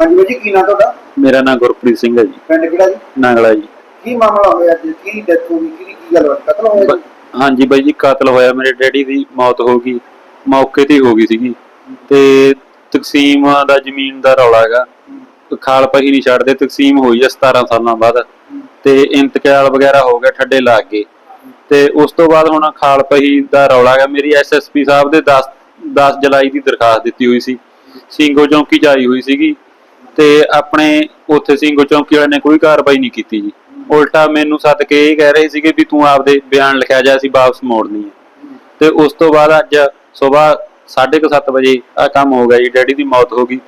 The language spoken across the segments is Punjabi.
ਹਾਂਜੀ ਜੀ ਕੀ ਨਾਂ ਤੁਹਾਡਾ? ਮੇਰਾ ਨਾਮ ਗੁਰਪ੍ਰੀਤ ਸਿੰਘ ਹੈ ਜੀ। ਪਿੰਡ ਕਿਹੜਾ ਜੀ? ਨਾਂਗਲਾ ਜੀ। ਕੀ ਮਾਮਲਾ ਹੋਇਆ ਜੀ ਕੀ ਡੈਥ ਹੋ ਗਈ? ਕੀ ਕੀ ਗੱਲ ਹੋਈ ਕਤਲ ਹੋਇਆ ਜੀ? ਹਾਂਜੀ ਬਾਈ ਜੀ ਕਤਲ ਹੋਇਆ। ਮੇਰੇ ਡੈਡੀ ਦੀ ਮੌਤ ਹੋ ਗਈ। ਮੌਕੇ ਤੇ ਹੀ ਗਈ ਸੀਗੀ। ਤੇ ਤਕਸੀਮ ਦਾ ਜ਼ਮੀਨ ਦਾ ਰੌਲਾ ਹੈਗਾ। ਖਾਲ ਪਹੀ ਨਹੀਂ ਛੱਡਦੇ। ਤਕਸੀਮ ਹੋਈ ਹੈ 17 ਸਾਲਾਂ ਬਾਅਦ। ਤੇ ਇੰਤਕਾਲ ਵਗੈਰਾ ਹੋ ਗਿਆ ਠੱਡੇ ਲੱਗ ਗਏ ਤੇ ਉਸ ਤੋਂ ਬਾਅਦ ਹੁਣ ਖਾਲ ਪਹੀ ਦਾ ਰੌਲਾ ਹੈਗਾ। ਮੇਰੀ ਐਸਐਸਪੀ ਸਾਹਿਬ ਦੇ 10 10 ਜੁਲਾਈ ਦੀ ਦਰਖਾਸਤ ਦਿੱਤੀ ਹੋਈ ਸੀ। ਸਿੰਘੋ ਚੌਂਕੀ 'ਚ ਆਈ ਹੋਈ ਸੀਗੀ। ਤੇ ਆਪਣੇ ਉੱਥੇ ਸਿੰਘੋ ਚੌਂਕੀ ਵਾਲਿਆਂ ਨੇ ਕੋਈ ਕਾਰਵਾਈ ਨਹੀਂ ਕੀਤੀ ਜੀ। ਉਲਟਾ ਮੈਨੂੰ ਸੱਦ ਕੇ ਇਹ ਕਹਿ ਰਹੇ ਸੀਗੇ ਵੀ ਤੂੰ ਆਪਦੇ ਬਿਆਨ ਲਿਖਿਆ ਜਾ ਅਸੀਂ ਵਾਪਸ ਮੋੜਨੀ ਹੈ। ਤੇ ਉਸ ਤੋਂ ਬਾਅਦ ਅੱਜ ਸਵੇਰ 7:30 ਵਜੇ ਆ ਕੰਮ ਹੋ ਗਿਆ ਜੀ ਡੈਡੀ ਦੀ ਮੌਤ ਹੋ ਗਈ।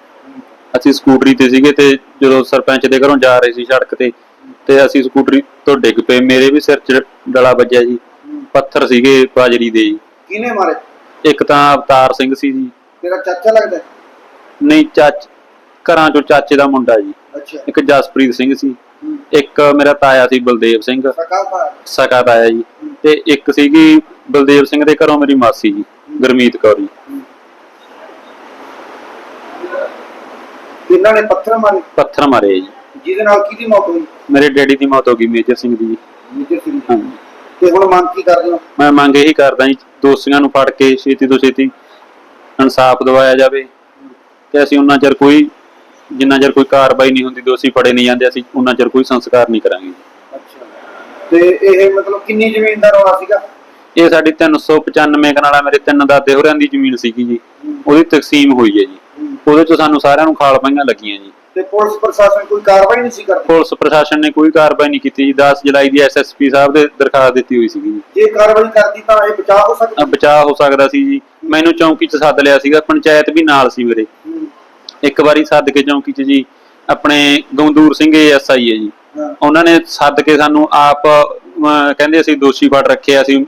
ਅਸੀਂ ਸਕੂਟਰੀ ਤੇ ਸੀਗੇ ਤੇ ਜਦੋਂ ਸਰਪੰਚ ਦੇ ਘਰੋਂ ਜਾ ਰਹੇ ਸੀ ਸੜਕ ਤੇ ਤੇ ਅਸੀਂ ਸਕੂਟਰੀ ਤੋਂ ਡਿੱਗ ਪਏ। ਮੇਰੇ ਵੀ ਸਿਰ 'ਚ ਡਲਾ ਵੱਜਿਆ ਜੀ ਪੱਥਰ ਸੀਗੇ ਬਾਜਰੀ ਦੇ ਜੀ। ਕਿਹਨੇ ਮਾਰੇ? ਇੱਕ ਤਾਂ ਅਵਤਾਰ ਸਿੰਘ ਸੀ ਜੀ। ਤੇਰਾ ਚਾਚਾ ਲੱਗਦਾ? ਨਹੀਂ ਚਾਚ ਘਰਾਂ ਚੋਂ ਚਾਚੇ ਦਾ ਮੁੰਡਾ ਜੀ। ਅੱਛਾ। ਇੱਕ ਜਸਪ੍ਰੀਤ ਸਿੰਘ ਸੀ। ਹੂੰ। ਇੱਕ ਮੇਰਾ ਤਾਇਆ ਸੀ ਬਲਦੇਵ ਸਿੰਘ। ਸਕਾ ਪਾ ਸਕਾ ਤਾਇਆ ਜੀ। ਤੇ ਇੱਕ ਸੀਗੀ ਬਲਦੇਵ ਸਿੰਘ ਦੇ ਘਰੋਂ ਮੇਰੀ ਮਾਸੀ ਜੀ ਗੁਰਮੀਤ ਕੌਰ ਜੀ। ਕਿੰਨਾਂ ਨੇ ਪੱਥਰ ਮਾਰੇ? ਪੱਥਰ ਮਾਰੇ ਜੀ। ਜਿਹਦੇ ਨਾਲ ਕਿਹਦੀ ਮੌਤ ਹੋਈ? ਮੇਰੇ ਡੈਡੀ ਦੀ ਮੌਤ ਹੋ ਗਈ ਮੇਜਰ ਸਿੰਘ ਦੀ ਜੀ। ਮੇਜਰ ਸਿੰਘ ਦੀ। ਹਾਂਜੀ। ਤੇ ਹੁਣ ਮੰਗ ਕੀ ਕਰਦੇ ਹੋ? ਮੈਂ ਮੰਗ ਇਹੀ ਕਰਦਾ ਜੀ ਦੋਸ਼ੀਆਂ ਨੂੰ ਫੜ ਕੇ ਛੇਤੀ ਤੋਂ ਛੇਤੀ ਇਨਸਾਫ ਦਿਵਾਇਆ ਜਾਵੇ। ਤੇ ਅਸੀਂ ਉਹਨਾਂ ਚਿਰ ਕੋਈ ਜਿੰਨਾ ਚਿਰ ਕੋਈ ਕਾਰਵਾਈ ਨਹੀਂ ਹੁੰਦੀ ਦੋਸ਼ੀ ਫੜੇ ਨਹੀਂ ਜਾਂਦੇ ਅਸੀਂ ਉਹਨਾਂ ਚਿਰ ਕੋਈ ਸੰਸਕਾਰ ਨਹੀਂ ਕਰਾਂਗੇ। ਅੱਛਾ ਤੇ ਇਹ ਮਤਲਬ ਕਿੰਨੀ ਜ਼ਮੀਨ ਦਾ ਰੌਲਾ ਸੀਗਾ? ਇਹ ਸਾਡੀ 395 ਕਨਾਲਾ ਮੇਰੇ ਤਿੰਨ ਦਾਦੇ ਹੋਰਾਂ ਦੀ ਜ਼ਮੀਨ ਸੀਗੀ ਜੀ। ਉਹਦੀ ਤਕਸੀਮ ਹੋਈ ਹੈ ਜੀ। ਉਹਦੇ ਚ ਸਾਨੂੰ ਸਾਰਿਆਂ ਨੂੰ ਖਾਲ ਪਈਆਂ ਲੱਗੀਆਂ ਜੀ। ਤੇ ਪੁਲਿਸ ਪ੍ਰਸ਼ਾਸਨ ਕੋਈ ਕਾਰਵਾਈ ਨਹੀਂ ਸੀ ਕਰਦਾ? ਪੁਲਿਸ ਪ੍ਰਸ਼ਾਸਨ ਨੇ ਕੋਈ ਕਾਰਵਾਈ ਨਹੀਂ ਕੀਤੀ ਜੀ। 10 ਜੁਲਾਈ ਦੀ ਐਸਐਸਪੀ ਸਾਹਿਬ ਦੇ ਦਰਖਾਸਤ ਦਿੱਤੀ ਹੋਈ ਸੀਗੀ ਜੀ। ਕਾਰਵਾਈ ਕਰਦੀ ਤਾਂ ਇਹ ਬਚਾਅ ਹੋ ਸਕਦਾ? ਬਚਾਅ ਹੋ ਸਕਦਾ ਸੀ ਜੀ। ਮੈਨੂੰ ਚੌਂਕੀ 'ਚ ਸੱਦ ਲਿਆ ਸੀਗਾ। ਪੰਚਾਇਤ ਵੀ ਨਾਲ ਸੀ ਮੇਰੇ। ਇੱਕ ਵਾਰੀ ਸੱਦ ਕੇ ਚੌਂਕੀ 'ਚ ਜੀ ਆਪਣੇ ਗਮਦੂਰ ਸਿੰਘ ਐਸਆਈ ਹੈ ਜੀ। ਉਹਨਾਂ ਨੇ ਸੱਦ ਕੇ ਸਾਨੂੰ ਆਪ ਕਹਿੰਦੇ ਅਸੀਂ ਦੋਸ਼ੀ ਫੜ ਰੱਖੇ ਅਸੀਂ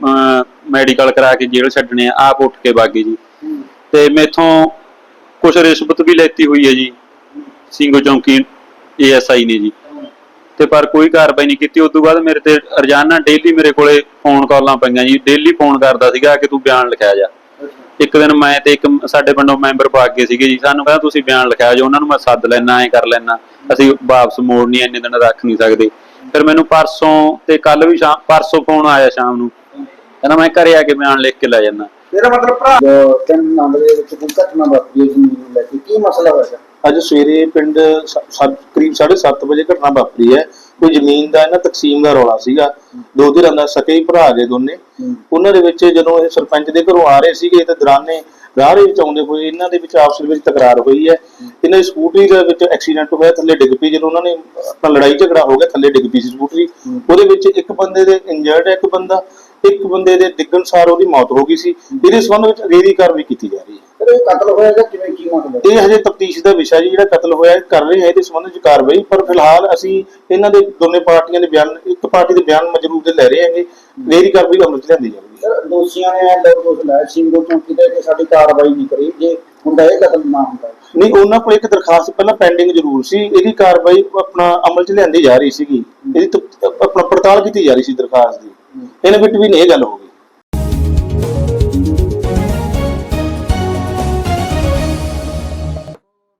ਮੈਡੀਕਲ ਕਰਾ ਕੇ ਜੇਲ੍ਹ ਛੱਡਣੇ ਆ ਆਪ ਉੱਠ ਕੇ ਬਾਗੇ ਜੀ। ਤੇ ਮੇਥੋਂ ਕੁਝ ਰਿਸ਼ਵਤ ਵੀ ਲੈਤੀ ਹੋਈ ਹੈ ਜੀ ਸਿੰਘੋ ਚੌਂਕੀ ਏਐਸਆਈ ਨੇ ਜੀ। ਤੇ ਪਰ ਕੋਈ ਕਾਰਵਾਈ ਨਹੀਂ ਕੀਤੀ ਉਸ ਤੋਂ ਬਾਅਦ ਮੇਰੇ ਤੇ ਰੋਜ਼ਾਨਾ ਡੇਲੀ ਮੇਰੇ ਕੋਲੇ ਫੋਨ ਕਾਲਾਂ ਪਈਆਂ ਜੀ। ਡੇਲੀ ਫੋਨ ਕਰਦਾ ਸੀਗਾ ਕਿ ਤੂੰ ਬਿਆਨ ਲਿਖਿਆ ਜਾ। ਇੱਕ ਦਿਨ ਮੈਂ ਤੇ ਇੱਕ ਸਾਡੇ ਪਿੰਡੋਂ ਮੈਂਬਰ ਪਾ ਕੇ ਸੀਗੇ ਜੀ। ਸਾਨੂੰ ਕਹਿੰਦਾ ਤੁਸੀਂ ਬਿਆਨ ਲਿਖਿਆ ਜਾ ਉਹਨਾਂ ਨੂੰ ਮੈਂ ਸੱਦ ਲੈਣਾ ਐ ਕਰ ਲੈਣਾ ਅਸੀਂ ਵਾਪਸ ਮੋੜਨੀ ਇੰਨੇ ਦਿਨ ਰੱਖ ਨਹੀਂ ਸਕਦੇ। ਫਿਰ ਮੈਨੂੰ ਪਰਸੋਂ ਤੇ ਕੱਲ ਵੀ ਸ਼ਾਮ ਪਰਸੋਂ ਫੋਨ ਆਇਆ ਸ਼ਾਮ ਨੂੰ। ਕਹਿੰਦਾ ਮੈਂ ਘਰੇ ਆ ਕੇ ਬਿਆਨ ਲਿਖ ਕੇ ਲੈ ਜਾਣਾ ਤੇਰਾ ਮਤਲਬ ਭਰਾ ਤਿੰਨ ਨੰਬਰ ਦੇ ਵਿੱਚ ਕੋਈ ਘਟਨਾ ਵਾਪਰੀ ਹੈ ਜੀ ਲੈ ਕੇ ਕੀ ਮਸਲਾ ਹੋਇਆ? ਅੱਜ ਸਵੇਰੇ ਪਿੰਡ ਕਰੀਬ 7:30 ਵਜੇ ਘਟਨਾ ਵਾਪਰੀ ਹੈ। ਕੋਈ ਜ਼ਮੀਨ ਦਾ ਇਹਨਾਂ ਤਕਸੀਮ ਦਾ ਰੌਲਾ ਸੀਗਾ। ਦੋ ਧਿਰਾਂ ਦਾ ਸਕੇ ਭਰਾ ਦੇ ਦੋਨੇ। ਉਹਨਾਂ ਦੇ ਵਿੱਚ ਜਦੋਂ ਇਹ ਸਰਪੰਚ ਦੇ ਘਰੋਂ ਆ ਰਹੇ ਸੀਗੇ ਤੇ ਦਰਾਨੇ ਰਾਹ ਦੇ ਵਿੱਚ ਆਉਂਦੇ ਹੋਏ ਇਹਨਾਂ ਦੇ ਵਿੱਚ ਆਪਸ ਵਿੱਚ ਤਕਰਾਰ ਹੋਈ ਹੈ। ਇਹਨਾਂ ਦੀ ਸਕੂਟਰੀ ਦੇ ਵਿੱਚ ਐਕਸੀਡੈਂਟ ਹੋਇਆ, ਥੱਲੇ ਡਿੱਗ ਪਈ। ਜਦੋਂ ਉਹਨਾਂ ਨੇ ਆਪਣਾ ਲੜਾਈ ਝਗੜਾ ਹੋ ਗਿਆ, ਥੱਲੇ ਡਿੱਗ ਪਈ ਸੀ ਸਕੂਟਰੀ। ਉਹਦੇ ਵਿੱਚ ਇੱਕ ਬੰਦੇ ਦੇ ਇੰਜਰਡ ਇੱਕ ਬੰਦਾ। ਇੱਕ ਬੰਦੇ ਦੇ ਡਿੱਗਣ ਸਾਰ ਉਹਦੀ ਮੌਤ ਹੋ ਗਈ ਸੀ। ਇਹਦੇ ਸੰਬੰਧ ਵਿੱਚ ਅਗੇਰੀ ਕਾਰਵਾਈ ਕੀਤੀ ਜਾ ਰਹੀ ਹੈ। ਇਹ ਕਤਲ ਹੋਇਆ ਜਾਂ ਕਿਵੇਂ ਕੀ ਮਤਲਬ ਇਹ ਹਜੇ ਤਫਤੀਸ਼ ਦਾ ਵਿਸ਼ਾ ਜੀ ਜਿਹੜਾ ਕਤਲ ਹੋਇਆ ਕਰ ਰਹੇ ਹਾਂ ਇਹਦੇ ਸੰਬੰਧ ਵਿੱਚ ਕਾਰਵਾਈ। ਪਰ ਫਿਲਹਾਲ ਅਸੀਂ ਇਹਨਾਂ ਦੇ ਦੋਨੇ ਪਾਰਟੀਆਂ ਦੇ ਬਿਆਨ ਇੱਕ ਪਾਰਟੀ ਦੇ ਬਿਆਨ ਮਜਰੂਰ ਦੇ ਲੈ ਰਹੇ ਹਾਂਗੇ। ਮੇਰੀ ਕਾਰਵਾਈ ਅਮਲ ਚ ਲਿਆਂਦੀ ਜਾਵੇਗੀ। ਸਰ ਦੋਸ਼ੀਆਂ ਨੇ ਇਹ ਲੋਕ ਦੋਸ਼ ਲਾਇਆ ਸਿੰਘੋ ਚੌਂਕੀ ਦੇ ਕਿ ਸਾਡੀ ਕਾਰਵਾਈ ਨਹੀਂ ਕਰੀ। ਜੇ ਹੁੰਦਾ ਇਹ ਕਤਲ ਨਾ ਹੁੰਦਾ। ਨਹੀਂ ਉਹਨਾਂ ਕੋਲ ਇੱਕ ਦਰਖਾਸਤ ਪਹਿਲਾਂ ਪੈਂਡਿੰਗ ਜ਼ਰੂਰ ਸੀ। ਇਹਦੀ ਕਾਰਵਾਈ ਆਪਣਾ ਅਮਲ ਚ ਲਿਆਂਦੀ ਜਾ ਰਹੀ ਸੀਗੀ। ਇਹਦੀ ਆਪਣਾ ਪੜਤਾਲ ਕੀਤੀ ਜਾ ਰਹੀ ਸੀ ਦਰਖਾਸਤ ਦੀ। ਇਹਨਾਂ ਵਿੱਚ ਇਹ ਗੱਲ ਹੋ ਗਈ।